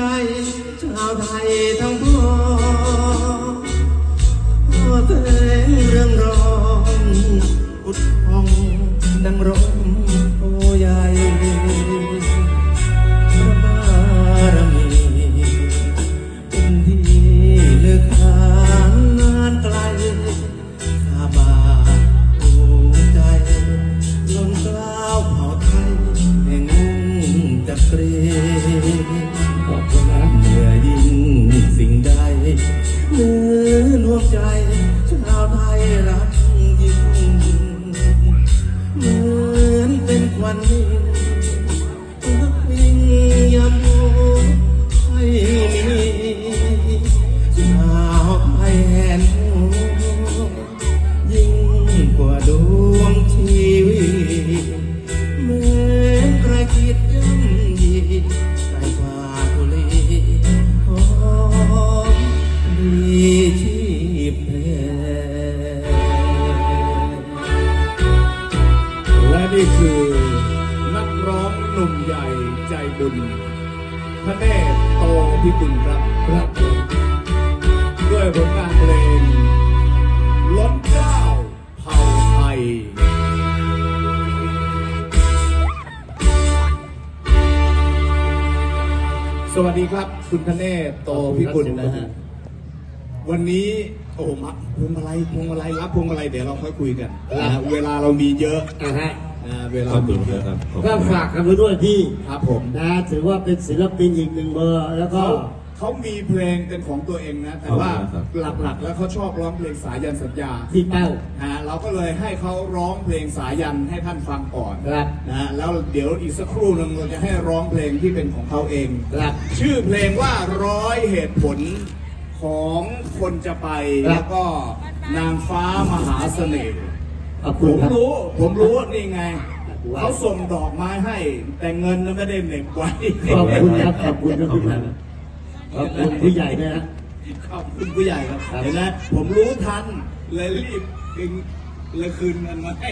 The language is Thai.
ชาวไทยทั้งพ้องขอเพลงเรื่องร้องอุดพองดังร่มโ วัน นี่คือ นักร้องหนุ่มใหญ่ใจบุญพระเนตรโตพิกุลครับครับผมด้วยผลงานเพลงล้นเกล้าเผ่าไทยสวัสดีครับ คุณพระเนตรโตพิกุลนะฮะวันนี้โอ้โหมาพวงมาลัยพวงมาลัยรับพวงมาลัยเดี๋ยวเราค่อยคุยกันนะฮะเวลาเรามีเยอะ อ่าฮะ อ่าเวลามีเยอะก็ฝากกันไปด้วยพี่ครับผม นะถือว่าเป็นศิลปินอีกหนึ่งเบอร์ แล้วก็ เขาเขามีเพลงเป็นของตัวเองนะ แต่ว่าหลักๆ แล้วเขาชอบร้องเพลงสายันสัญญาพี่เป้า ฮะเราก็เลยให้เขาร้องเพลงสายันให้ท่านฟังก่อนครับ นะฮะแล้วเดี๋ยวอีกสักครู่หนึ่งเราจะให้ร้องเพลงที่เป็นของเขาเอง ครับ ชื่อเพลงว่าร้อยเหตุผลของคนจะไป ครับ แล้วก็นางฟ้ามหาเสน่ห์ ขอบผคุณมครับ รู้ ผมรู้นี่ไงว้าวเขาส่งดอกไม้ให้ แต่เงินนั้นไม่ได้เหน็บไว้ขอบคุณครับ ขอบคุณครับพี่ครับขอบคุณผู้ใหญ่ด้วยนะ ขอบคุณผู้ใหญ่ครับ ครับ เห็นไหมผมรู้ทัน เลยรีบดึงเลยคืนเงินมาให้